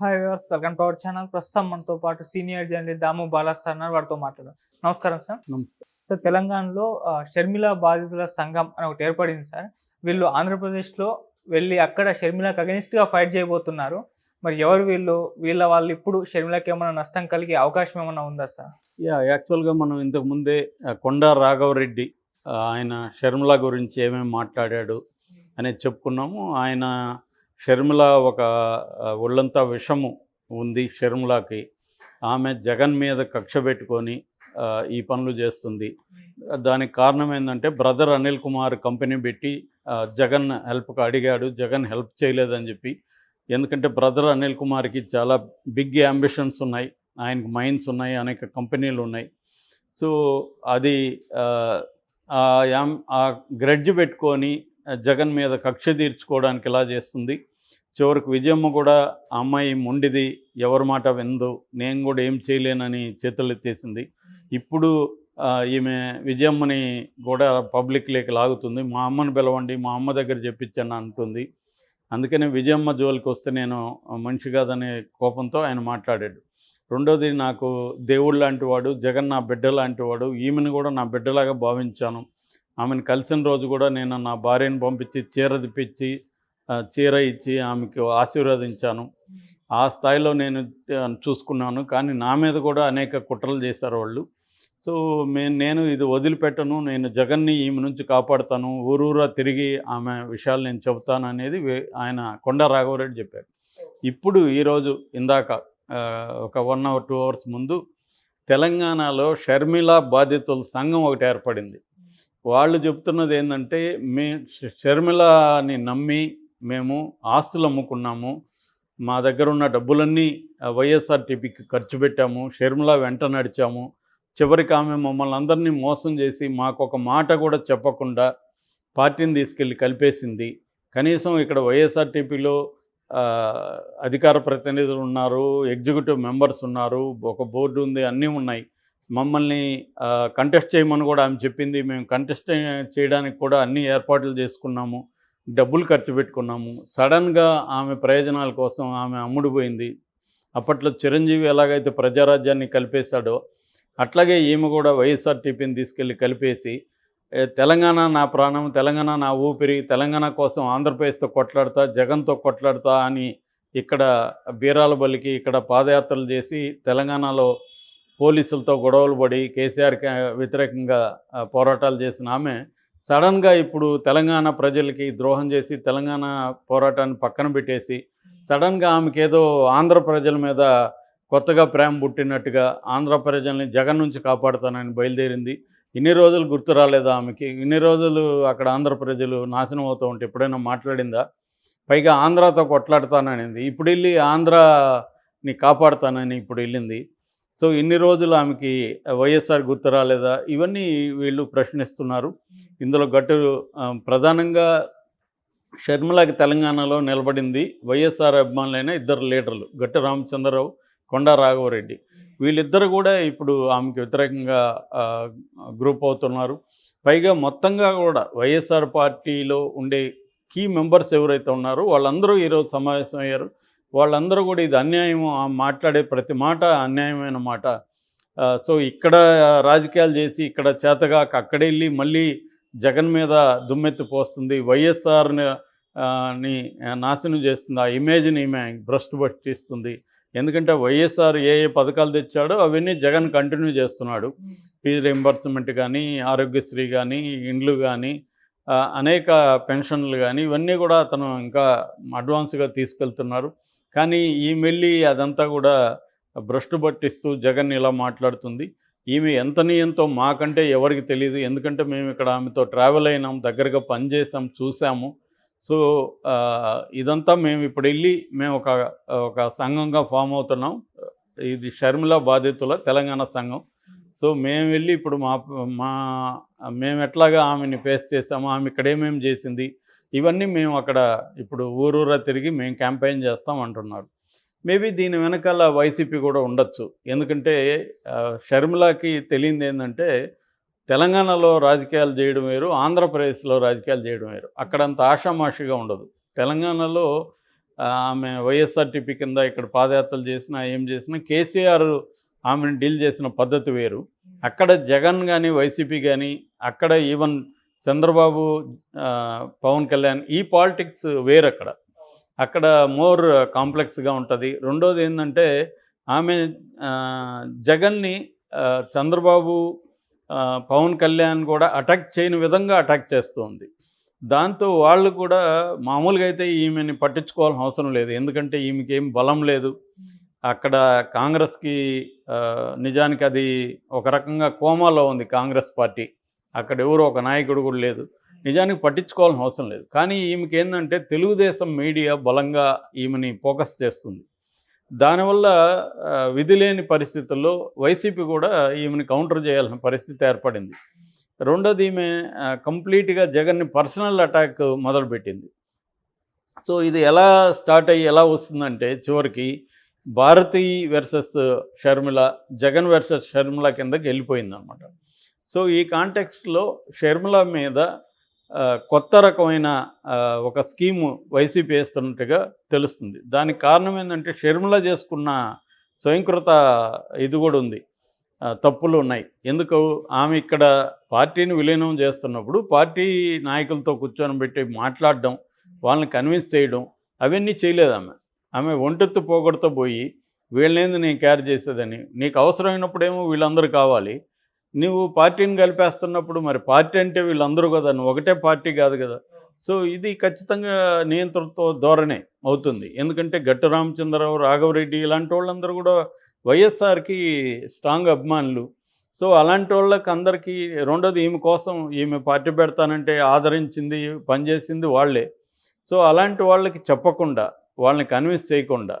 Hi viewers welcome to our channel. ప్రస్తుతం మనతో పాటు senior journalist Damu Bala sir ఉన్నారు వారితో మాట్లాడదాం. నమస్కారం సార్. నమస్తే. సార్ తెలంగాణలో షర్మిల బాధితుల సంఘం అని ఒకటి ఏర్పడింది సార్. వీళ్ళు ఆంధ్రప్రదేశ్లో వెళ్ళి అక్కడ షర్మిలకు అగెనిస్ట్గా ఫైట్ చేయబోతున్నారు. మరి ఎవరు వీళ్ళు? వీళ్ళ వాళ్ళు ఇప్పుడు షర్మిలకి ఏమైనా నష్టం కలిగే అవకాశం ఏమైనా ఉందా సార్? యా యాక్చువల్గా మనం ఇంతకు ముందే కొండా రాఘవరెడ్డి ఆయన షర్మిల గురించి ఏమేమి మాట్లాడాడు అనేది చెప్పుకున్నాము. ఆయన షర్మిల ఒక ఒళ్ళంతా విషము ఉంది షర్మిలకి. ఆమె జగన్ మీద కక్ష పెట్టుకొని ఈ పనులు చేస్తుంది. దానికి కారణం ఏంటంటే బ్రదర్ అనిల్ కుమార్ కంపెనీ పెట్టి జగన్ హెల్ప్కి అడిగాడు జగన్ హెల్ప్ చేయలేదని చెప్పి. ఎందుకంటే బ్రదర్ అనిల్ కుమార్కి చాలా బిగ్ అంబిషన్స్ ఉన్నాయి ఆయనకు మైన్స్ ఉన్నాయి అనేక కంపెనీలు ఉన్నాయి. సో అది ఆ, ఆ గ్రెడ్జ్ పెట్టుకొని జగన్ మీద కక్ష తీర్చుకోవడానికి ఇలా చేస్తుంది. చివరికి విజయమ్మ కూడా అమ్మాయి మొండిది ఎవరి మాట విందు నేను కూడా ఏం చేయలేనని చేతులు ఎత్తేసింది. ఇప్పుడు ఈమె విజయమ్మని కూడా పబ్లిక్లోకి లాగుతుంది. మా అమ్మని పిలవండి మా అమ్మ దగ్గర చెప్పించాను అంటుంది. అందుకని విజయమ్మ జోలికి వస్తే నేను మనిషి కాదనే కోపంతో ఆయన మాట్లాడాడు. రెండోది నాకు దేవుడు లాంటి వాడు జగన్ నా బిడ్డ లాంటి వాడు ఈమెను కూడా నా బిడ్డలాగా భావించాను. ఆమెను కలిసిన రోజు కూడా నేను నా భార్యను పంపించి చీర తిప్పించి చీర ఇచ్చి ఆమెకు ఆశీర్వదించాను. ఆ స్థాయిలో నేను చూసుకున్నాను. కానీ నా మీద కూడా అనేక కుట్రలు చేశారు వాళ్ళు. సో మే నేను ఇది వదిలిపెట్టను. నేను జగన్ని ఈమె నుంచి కాపాడుతాను. ఊరూరా తిరిగి ఆమె విషయాలు నేను చెబుతాను అనేది ఆయన కొండ రాఘవరెడ్డి చెప్పారు. ఇప్పుడు ఈరోజు ఇందాక ఒక వన్ అవర్ టూ అవర్స్ ముందు తెలంగాణలో షర్మిల బాధితుల సంఘం ఒకటి ఏర్పడింది. వాళ్ళు చెప్తున్నది ఏంటంటే మీ షర్మిలాని నమ్మి మేము ఆస్తులు అమ్ముకున్నాము. మా దగ్గర ఉన్న డబ్బులన్నీ వైఎస్ఆర్టీపీకి ఖర్చు పెట్టాము. షర్మిల వెంట నడిచాము. చివరికి ఆమె మమ్మల్ని అందరినీ మోసం చేసి మాకు ఒక మాట కూడా చెప్పకుండా పార్టీని తీసుకెళ్ళి కలిపేసింది. కనీసం ఇక్కడ వైఎస్ఆర్టీపీలో అధికార ప్రతినిధులు ఉన్నారు ఎగ్జిక్యూటివ్ మెంబర్స్ ఉన్నారు ఒక బోర్డు ఉంది అన్నీ ఉన్నాయి. మమ్మల్ని కంటెస్ట్ చేయమని కూడా ఆమె చెప్పింది. మేము కంటెస్ట్ చేయడానికి కూడా అన్ని ఏర్పాట్లు చేసుకున్నాము. డబ్బులు ఖర్చు పెట్టుకున్నాము. సడన్గా ఆమె ప్రయోజనాల కోసం ఆమె అమ్ముడుపోయింది అప్పట్లో చిరంజీవి ఎలాగైతే ప్రజారాజ్యాన్ని కలిపేశాడో అట్లాగే ఈమె కూడా వైఎస్ఆర్టీపీని తీసుకెళ్ళి కలిపేసి తెలంగాణ నా ప్రాణం తెలంగాణ నా ఊపిరి తెలంగాణ కోసం ఆంధ్రప్రదేశ్తో కొట్లాడతా జగన్తో కొట్లాడతా అని ఇక్కడ బీరాల బలికి ఇక్కడ పాదయాత్రలు చేసి తెలంగాణలో పోలీసులతో గొడవలు పడి కేసీఆర్కి వ్యతిరేకంగా పోరాటాలు చేసిన ఆమె సడన్గా ఇప్పుడు తెలంగాణ ప్రజలకి ద్రోహం చేసి తెలంగాణ పోరాటాన్ని పక్కన పెట్టేసి సడన్గా ఆమెకి ఏదో ఆంధ్ర ప్రజల మీద కొత్తగా ప్రేమ పుట్టినట్టుగా ఆంధ్ర ప్రజల్ని జగన్ నుంచి కాపాడుతానని బయలుదేరింది. ఇన్ని రోజులు గుర్తు రాలేదా ఆమెకి? ఇన్ని రోజులు అక్కడ ఆంధ్ర ప్రజలు నాశనం అవుతూ ఉంటే ఎప్పుడైనా మాట్లాడిందా? పైగా ఆంధ్రాతో కొట్లాడతాననింది. ఇప్పుడు వెళ్ళి ఆంధ్రాని కాపాడుతానని ఇప్పుడు వెళ్ళింది సో ఇన్ని రోజులు ఆమెకి వైఎస్ఆర్ గుర్తు రాలేదా? ఇవన్నీ వీళ్ళు ప్రశ్నిస్తున్నారు. ఇందులో గట్టు ప్రధానంగా షర్మిలకి తెలంగాణలో నిలబడింది వైఎస్ఆర్ అభిమానులైన ఇద్దరు లీడర్లు గట్టు రామచంద్రరావు కొండా రాఘవరెడ్డి. వీళ్ళిద్దరు కూడా ఇప్పుడు ఆమెకి వ్యతిరేకంగా గ్రూప్ అవుతున్నారు. పైగా మొత్తంగా కూడా వైఎస్ఆర్ పార్టీలో ఉండే కీ మెంబర్స్ ఎవరైతే ఉన్నారో వాళ్ళందరూ ఈరోజు సమావేశం అయ్యారు వాళ్ళందరూ కూడా ఇది అన్యాయం ఆ మాట్లాడే ప్రతి మాట అన్యాయమైన మాట. సో ఇక్కడ రాజకీయాలు చేసి ఇక్కడ చేతగాక అక్కడ వెళ్ళి మళ్ళీ జగన్ మీద దుమ్మెత్తి పోస్తుంది. వైఎస్ఆర్ని ని నాశనం చేస్తుంది. ఆ ఇమేజ్ని ఈమె భ్రష్టు పట్టిస్తుంది. ఎందుకంటే వైఎస్ఆర్ ఏ ఏ పథకాలు తెచ్చాడో అవన్నీ జగన్ కంటిన్యూ చేస్తున్నాడు. ఫీజు రింబర్స్మెంట్ కానీ ఆరోగ్యశ్రీ కానీ ఇండ్లు కానీ అనేక పెన్షన్లు కానీ ఇవన్నీ కూడా అతను ఇంకా అడ్వాన్స్గా తీసుకెళ్తున్నారు. కానీ ఈమెళ్ళి అదంతా కూడా భ్రష్టు పట్టిస్తూ జగన్ ఇలా మాట్లాడుతుంది. ఈమె ఎంతని ఎంతో మాకంటే ఎవరికి తెలియదు ఎందుకంటే మేము ఇక్కడ ఆమెతో ట్రావెల్ అయినాం దగ్గరగా పనిచేసాం చూసాము సో ఇదంతా మేము ఇప్పుడు వెళ్ళి మేము ఒక ఒక సంఘంగా ఫామ్ అవుతున్నాం. ఇది షర్మిల బాధితుల తెలంగాణ సంఘం. సో మేము వెళ్ళి ఇప్పుడు మా మా మేము ఎట్లాగా ఆమెని ఫేస్ చేసాము ఆమె ఇక్కడేమేమి చేసింది ఇవన్నీ మేము అక్కడ ఇప్పుడు ఊరూరా తిరిగి మేము క్యాంపెయిన్ చేస్తాం అంటున్నారు. మేబీ దీని వెనకాల వైసీపీ కూడా ఉండొచ్చు. ఎందుకంటే షర్మిలాకి తెలియంది ఏంటంటే తెలంగాణలో రాజకీయాలు చేయడం వేరు ఆంధ్రప్రదేశ్లో రాజకీయాలు చేయడం వేరు. అక్కడంత ఆషామాషిగా ఉండదు. తెలంగాణలో ఆమె వైఎస్ఆర్టీపీ కింద ఇక్కడ పాదయాత్రలు చేసినా ఏం చేసినా కేసీఆర్ ఆమెను డీల్ చేసిన పద్ధతి వేరు. అక్కడ జగన్ కానీ వైసీపీ కానీ అక్కడ ఈవెన్ చంద్రబాబు పవన్ కళ్యాణ్ ఈ పాలిటిక్స్ వేరు అక్కడ అక్కడ మోర్ కాంప్లెక్స్గా ఉంటుంది. రెండోది ఏంటంటే ఆమె జగన్ని చంద్రబాబు పవన్ కళ్యాణ్ కూడా అటాక్ చేయని విధంగా అటాక్ చేస్తుంది. దాంతో వాళ్ళు కూడా మామూలుగా అయితే ఈమెని పట్టించుకోవాల్సిన అవసరం లేదు. ఎందుకంటే ఈమెకి ఏం బలం లేదు. అక్కడ కాంగ్రెస్కి నిజానికి అది ఒక రకంగా కోమాలో ఉంది కాంగ్రెస్ పార్టీ. అక్కడ ఎవరో ఒక నాయకుడు కూడా లేదు. నిజానికి పట్టించుకోవాల్సిన అవసరం లేదు. కానీ ఈమెకి ఏంటంటే తెలుగుదేశం మీడియా బలంగా ఈమెని ఫోకస్ చేస్తుంది. దానివల్ల విధి లేని పరిస్థితుల్లో వైసీపీ కూడా ఈమెని కౌంటర్ చేయాల్సిన పరిస్థితి ఏర్పడింది. రెండోది ఈమె కంప్లీట్గా జగన్ని పర్సనల్ అటాక్ మొదలుపెట్టింది. సో ఇది ఎలా స్టార్ట్ అయ్యి ఎలా వస్తుందంటే చివరికి భారతి వెర్సెస్ షర్మిల జగన్ వెర్సెస్ షర్మిల కిందకి వెళ్ళిపోయింది అనమాట సో ఈ కాంటెక్స్ట్లో షర్మిల మీద కొత్త రకమైన ఒక స్కీము వైసీపీ వేస్తున్నట్టుగా తెలుస్తుంది. దానికి కారణం ఏంటంటే షర్మిల చేసుకున్న స్వయంకృత ఇది కూడా ఉంది. తప్పులు ఉన్నాయి. ఎందుకు? ఆమె ఇక్కడ పార్టీని విలీనం చేస్తున్నప్పుడు పార్టీ నాయకులతో కూర్చొని పెట్టి మాట్లాడడం వాళ్ళని కన్విన్స్ చేయడం అవన్నీ చేయలేదు ఆమె. ఆమె ఒంటెత్తు పోగొడుతూ పోయి వీళ్ళనేది నేను కేర్ చేసేదని నీకు అవసరమైనప్పుడేమో వీళ్ళందరూ కావాలి నువ్వు పార్టీని కలిపేస్తున్నప్పుడు మరి పార్టీ అంటే వీళ్ళందరూ కదా నువ్వు ఒకటే పార్టీ కాదు కదా. సో ఇది ఖచ్చితంగా నియంత్రణతో ధోరణే అవుతుంది. ఎందుకంటే గట్టు రామచంద్రరావు రాఘవరెడ్డి ఇలాంటి వాళ్ళందరూ కూడా వైఎస్ఆర్కి స్ట్రాంగ్ అభిమానులు. సో అలాంటి వాళ్ళకి అందరికీ రెండోది ఈమె కోసం ఈమె పార్టీ పెడతానంటే ఆదరించింది పనిచేసింది వాళ్ళే. సో అలాంటి వాళ్ళకి చెప్పకుండా వాళ్ళని కన్విన్స్ చేయకుండా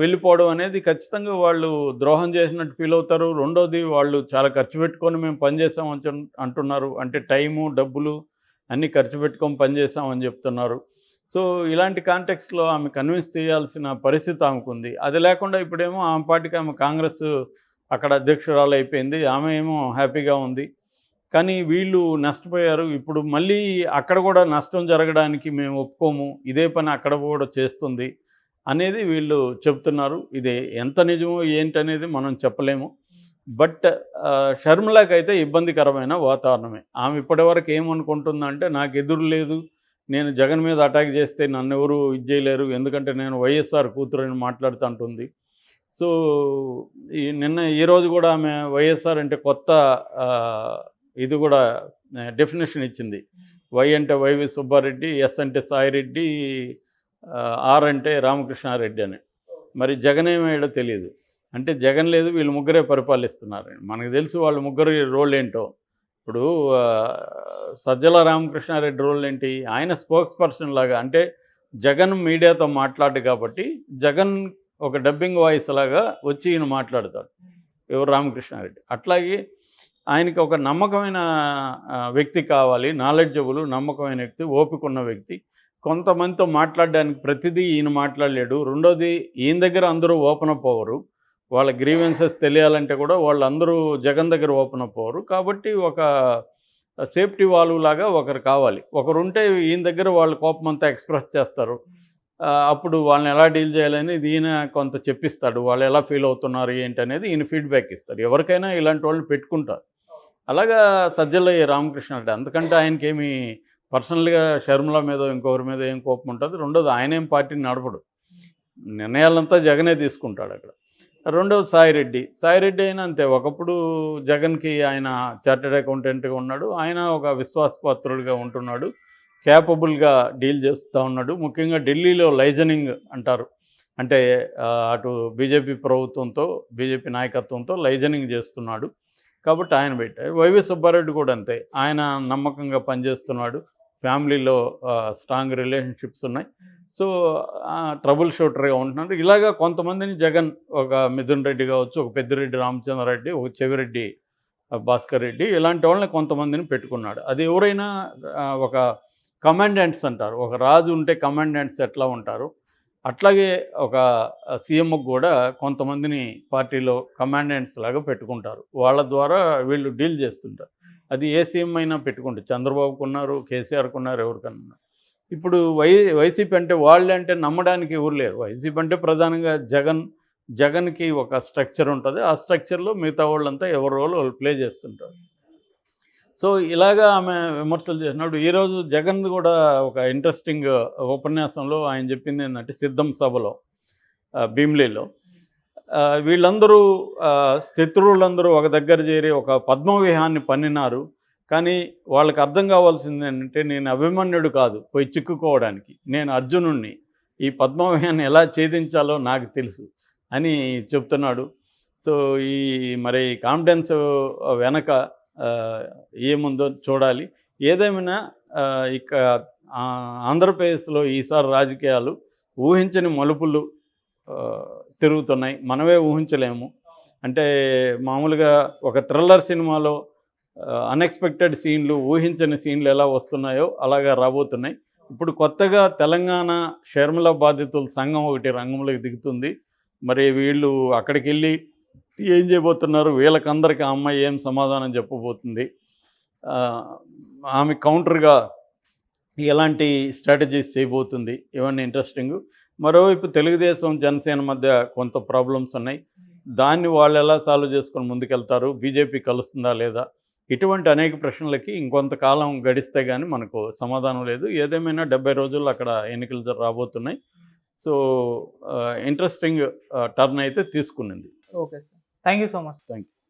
వెళ్ళిపోవడం అనేది ఖచ్చితంగా వాళ్ళు ద్రోహం చేసినట్టు ఫీల్ అవుతారు. రెండోది వాళ్ళు చాలా ఖర్చు పెట్టుకొని మేము పనిచేసాం అంటున్నారు. అంటే టైము డబ్బులు అన్నీ ఖర్చు పెట్టుకొని పనిచేసామని చెప్తున్నారు. సో ఇలాంటి కాంటెక్స్లో ఆమె కన్విన్స్ చేయాల్సిన పరిస్థితి ఆమెకుంది. అది లేకుండా ఇప్పుడేమో ఆమె పాటికి ఆమె కాంగ్రెస్ అక్కడ అధ్యక్షురాలు అయిపోయింది. ఆమె ఏమో హ్యాపీగా ఉంది. కానీ వీళ్ళు నష్టపోయారు. ఇప్పుడు మళ్ళీ అక్కడ కూడా నష్టం జరగడానికి మేము ఒప్పుకోము. ఇదే పని అక్కడ కూడా చేస్తుంది. అనేది వీళ్ళు చెప్తున్నారు. ఇది ఎంత నిజమో ఏంటనేది మనం చెప్పలేము. బట్ ఆ, షర్మిలాకి అయితే ఇబ్బందికరమైన వాతావరణమే. ఆమె ఇప్పటివరకు ఏమనుకుంటుందంటే నాకు ఎదురు లేదు. నేను జగన్ మీద అటాక్ చేస్తే నన్ను ఎవరు ఇది చేయలేరు. ఎందుకంటే నేను వైఎస్ఆర్ కూతురు అని మాట్లాడుతుంటుంది. సో ఈ నిన్న ఈరోజు కూడా ఆమె వైఎస్ఆర్ అంటే కొత్త ఇది కూడా డెఫినేషన్ ఇచ్చింది. వై అంటే వైవి సుబ్బారెడ్డి ఎస్ అంటే సాయిరెడ్డి ఆర్ అంటే రామకృష్ణారెడ్డి అని. మరి జగన్ ఏమయ్యాడో తెలియదు అంటే జగన్ లేదు వీళ్ళు ముగ్గురే పరిపాలిస్తున్నారు. మనకు తెలుసు వాళ్ళు ముగ్గురు రోల్ ఏంటో. ఇప్పుడు సజ్జల రామకృష్ణారెడ్డి రోల్ ఏంటి? ఆయన స్పోక్స్ పర్సన్ లాగా. అంటే జగన్ మీడియాతో మాట్లాడు కాబట్టి జగన్ ఒక డబ్బింగ్ వాయిస్ లాగా వచ్చి ఈయన మాట్లాడతాడు. ఎవరు? రామకృష్ణారెడ్డి. అట్లాగే ఆయనకి ఒక నమ్మకమైన వ్యక్తి కావాలి నాలెడ్జబుల్ నమ్మకమైన వ్యక్తి ఓపిక ఉన్న వ్యక్తి. కొంతమందితో మాట్లాడడానికి ప్రతిదీ ఈయన మాట్లాడలేడు. రెండోది ఈయన దగ్గర అందరూ ఓపెన్ అప్ అవ్వరు. వాళ్ళ గ్రీవెన్సెస్ తెలియాలంటే కూడా వాళ్ళందరూ జగన్ దగ్గర ఓపెన్ అప్ అవ్వరు. కాబట్టి ఒక సేఫ్టీ వాల్వ్ లాగా ఒకరు కావాలి. ఒకరు ఉంటే ఈయన దగ్గర వాళ్ళ కోపం అంతా ఎక్స్ప్రెస్ చేస్తారు. అప్పుడు వాళ్ళని ఎలా డీల్ చేయాలని ఈయన కొంత చెప్పిస్తాడు. వాళ్ళు ఎలా ఫీల్ అవుతున్నారు ఏంటి అనేది ఈయన ఫీడ్బ్యాక్ ఇస్తాడు. ఎవరికైనా ఇలాంటి వాళ్ళని పెట్టుకుంటారు. అలాగా సజ్జలయ్య రామకృష్ణ అంటే అందుకంటే ఆయనకేమీ పర్సనల్గా షర్మిల మీద ఇంకొకరి మీద ఏం కోపం ఉంటుంది? రెండోది ఆయనేం పార్టీని నడపడు. నిర్ణయాలంతా జగనే తీసుకుంటాడు అక్కడ. రెండోది సాయిరెడ్డి. సాయిరెడ్డి అయినా అంతే. ఒకప్పుడు జగన్కి ఆయన చార్టెడ్ అకౌంటెంట్గా ఉన్నాడు. ఆయన ఒక విశ్వాసపాత్రుడిగా ఉంటున్నాడు. క్యాపబుల్గా డీల్ చేస్తూ ఉన్నాడు. ముఖ్యంగా ఢిల్లీలో లైజనింగ్ అంటారు. అంటే అటు బీజేపీ ప్రభుత్వంతో బీజేపీ నాయకత్వంతో లైజనింగ్ చేస్తున్నాడు. కాబట్టి ఆయన పెట్టారు వైవి సుబ్బారెడ్డి కూడా అంతే. ఆయన నమ్మకంగా పనిచేస్తున్నాడు. ఫ్యామిలీలో స్ట్రాంగ్ రిలేషన్షిప్స్ ఉన్నాయి. సో ట్రబుల్ షూటర్గా ఉంటున్నారు. ఇలాగా కొంతమందిని జగన్ ఒక మిథున్ రెడ్డి కావచ్చు ఒక పెద్దిరెడ్డి రామచంద్రారెడ్డి ఒక చెవిరెడ్డి భాస్కర్ రెడ్డి ఇలాంటి వాళ్ళని కొంతమందిని పెట్టుకున్నాడు. అది ఎవరైనా ఒక కమాండెంట్స్ అంటారు. ఒక రాజు ఉంటే కమాండెంట్స్ ఎట్లా ఉంటారు? అట్లాగే ఒక సీఎంకు కూడా కొంతమందిని పార్టీలో కమాండెంట్స్ లాగా పెట్టుకుంటారు. వాళ్ళ ద్వారా వీళ్ళు డీల్ చేస్తుంటారు. అది ఏ సీఎం అయినా పెట్టుకోండి చంద్రబాబుకు ఉన్నారు కేసీఆర్కు ఉన్నారు ఎవరికన్నా. ఇప్పుడు వై వైసీపీ అంటే వాళ్ళు అంటే నమ్మడానికి ఎవరు లేరు. వైసీపీ అంటే ప్రధానంగా జగన్ జగన్కి ఒక స్ట్రక్చర్ ఉంటుంది. ఆ స్ట్రక్చర్లో మిగతా వాళ్ళంతా ఎవరి రోల్ వాళ్ళు ప్లే చేస్తుంటారు. సో ఇలాగా ఆమె విమర్శలు చేసినప్పుడు ఈరోజు జగన్ కూడా ఒక ఇంట్రెస్టింగ్ ఉపన్యాసంలో ఆయన చెప్పింది ఏంటంటే సిద్ధం సభలో భీమ్లీలో. వీళ్ళందరూ శత్రువులందరూ ఒక దగ్గర చేరి ఒక పద్మవ్యూహాన్ని పన్నినారు. కానీ వాళ్ళకి అర్థం కావాల్సింది ఏంటంటే నేను అభిమన్యుడు కాదు పోయి చిక్కుకోవడానికి. నేను అర్జునుణ్ణి. ఈ పద్మవ్యూహాన్ని ఎలా ఛేదించాలో నాకు తెలుసు అని చెప్తున్నాడు. సో ఈ మరి కాన్ఫిడెన్స్ వెనక ఏముందో చూడాలి. ఏదేమైనా ఇక ఆంధ్రప్రదేశ్లో ఈసారి రాజకీయాలు ఊహించని మలుపులు తిరుగుతున్నాయి. మనమే ఊహించలేము. అంటే మామూలుగా ఒక థ్రిల్లర్ సినిమాలో అన్ఎక్స్పెక్టెడ్ సీన్లు ఊహించని సీన్లు ఎలా వస్తున్నాయో అలాగా రాబోతున్నాయి. ఇప్పుడు కొత్తగా తెలంగాణ షర్మిల బాధితుల సంఘం ఒకటి రంగంలోకి దిగుతుంది. మరి వీళ్ళు అక్కడికి వెళ్ళి ఏం చేయబోతున్నారు? వీళ్ళకందరికీ ఆ అమ్మాయి ఏం సమాధానం చెప్పబోతుంది? ఆమె కౌంటర్గా ఎలాంటి స్ట్రాటజీస్ చేయబోతుంది? ఇవన్నీ ఇంట్రెస్టింగ్ మరోవైపు తెలుగుదేశం జనసేన మధ్య కొంత ప్రాబ్లమ్స్ ఉన్నాయి. దాన్ని వాళ్ళు ఎలా సాల్వ్ చేసుకొని ముందుకెళ్తారు? బీజేపీ కలుస్తుందా లేదా? ఇటువంటి అనేక ప్రశ్నలకి ఇంకొంతకాలం గడిస్తే కానీ మనకు సమాధానం లేదు. ఏదేమైనా డెబ్బై రోజుల్లో అక్కడ ఎన్నికలు రాబోతున్నాయి. సో ఇంట్రెస్టింగ్ టర్న్ అయితే తీసుకునింది. Okay sir thank you so much thank you